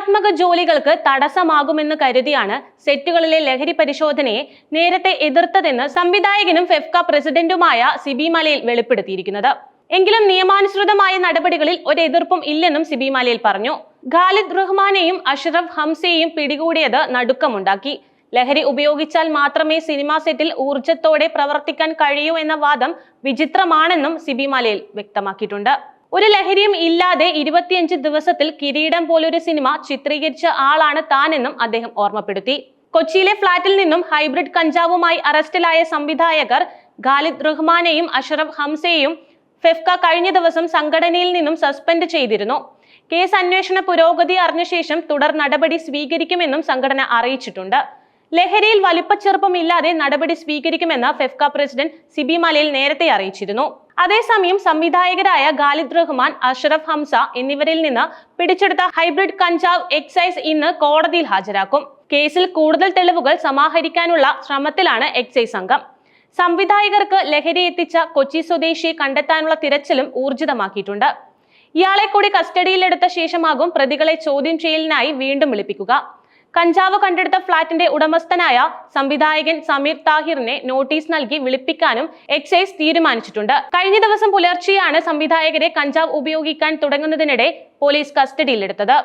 ക്രിയാത്മക ജോലികൾക്ക് തടസ്സമാകുമെന്ന് കരുതിയാണ് സെറ്റുകളിലെ ലഹരി പരിശോധനയെ നേരത്തെ എതിർത്തതെന്ന് സംവിധായകനും ഫെഫ്ക പ്രസിഡന്റുമായ സിബി മലയിൽ വെളിപ്പെടുത്തിയിരിക്കുന്നത്. എങ്കിലും നിയമാനുസൃതമായ നടപടികളിൽ ഒരു എതിർപ്പും ഇല്ലെന്നും സിബി മലയിൽ പറഞ്ഞു. ഖാലിദ് റഹ്മാനെയും അഷ്റഫ് ഹംസയെയും പിടികൂടിയത് നടുക്കമുണ്ടാക്കി. ലഹരി ഉപയോഗിച്ചാൽ മാത്രമേ സിനിമാ സെറ്റിൽ ഊർജത്തോടെ പ്രവർത്തിക്കാൻ കഴിയൂ എന്ന വാദം വിചിത്രമാണെന്നും സിബി മലയിൽ വ്യക്തമാക്കിയിട്ടുണ്ട്. ഒരു ലഹരിയും ഇല്ലാതെ ഇരുപത്തിയഞ്ച് ദിവസത്തിൽ കിരീടം പോലൊരു സിനിമ ചിത്രീകരിച്ച ആളാണ് താനെന്നും അദ്ദേഹം ഓർമ്മപ്പെടുത്തി. കൊച്ചിയിലെ ഫ്ളാറ്റിൽ നിന്നും ഹൈബ്രിഡ് കഞ്ചാവുമായി അറസ്റ്റിലായ സംവിധായകർ ഖാലിദ് റഹ്മാനെയും അഷറഫ് ഹംസയെയും ഫെഫ്ക കഴിഞ്ഞ ദിവസം സംഘടനയിൽ നിന്നും സസ്പെൻഡ് ചെയ്തിരുന്നു. കേസ് അന്വേഷണ പുരോഗതി അറിഞ്ഞ ശേഷം തുടർ നടപടി സ്വീകരിക്കുമെന്നും സംഘടന അറിയിച്ചിട്ടുണ്ട്. ലഹരിയിൽ വലിപ്പച്ചെറുപ്പമില്ലാതെ നടപടി സ്വീകരിക്കുമെന്ന് ഫെഫ്ക പ്രസിഡന്റ് സിബി മലയിൽ നേരത്തെ അറിയിച്ചിരുന്നു. അതേസമയം സംവിധായകരായ ഖാലിദ് റഹ്മാൻ അഷറഫ് ഹംസ എന്നിവരിൽ നിന്ന് പിടിച്ചെടുത്ത ഹൈബ്രിഡ് കഞ്ചാവ് എക്സൈസ് ഇന്ന് കോടതിയിൽ ഹാജരാക്കും. കേസിൽ കൂടുതൽ തെളിവുകൾ സമാഹരിക്കാനുള്ള ശ്രമത്തിലാണ് എക്സൈസ് സംഘം. സംവിധായകർക്ക് ലഹരി എത്തിച്ച കൊച്ചി സ്വദേശിയെ കണ്ടെത്താനുള്ള തിരച്ചിലും ഊർജിതമാക്കിയിട്ടുണ്ട്. ഇയാളെ കൂടി കസ്റ്റഡിയിലെടുത്ത ശേഷമാകും പ്രതികളെ ചോദ്യം ചെയ്യലിനായി വീണ്ടും വിളിപ്പിക്കുക. കഞ്ചാവ് കണ്ടെടുത്ത ഫ്ളാറ്റിന്റെ ഉടമസ്ഥനായ സംവിധായകൻ സമീർ താഹിറിനെ നോട്ടീസ് നൽകി വിളിപ്പിക്കാനും എക്സൈസ് തീരുമാനിച്ചിട്ടുണ്ട്. കഴിഞ്ഞ ദിവസം പുലർച്ചെയാണ് സംവിധായകരെ കഞ്ചാവ് ഉപയോഗിക്കാൻ തുടങ്ങുന്നതിനിടെ പോലീസ് കസ്റ്റഡിയിലെടുത്തത്.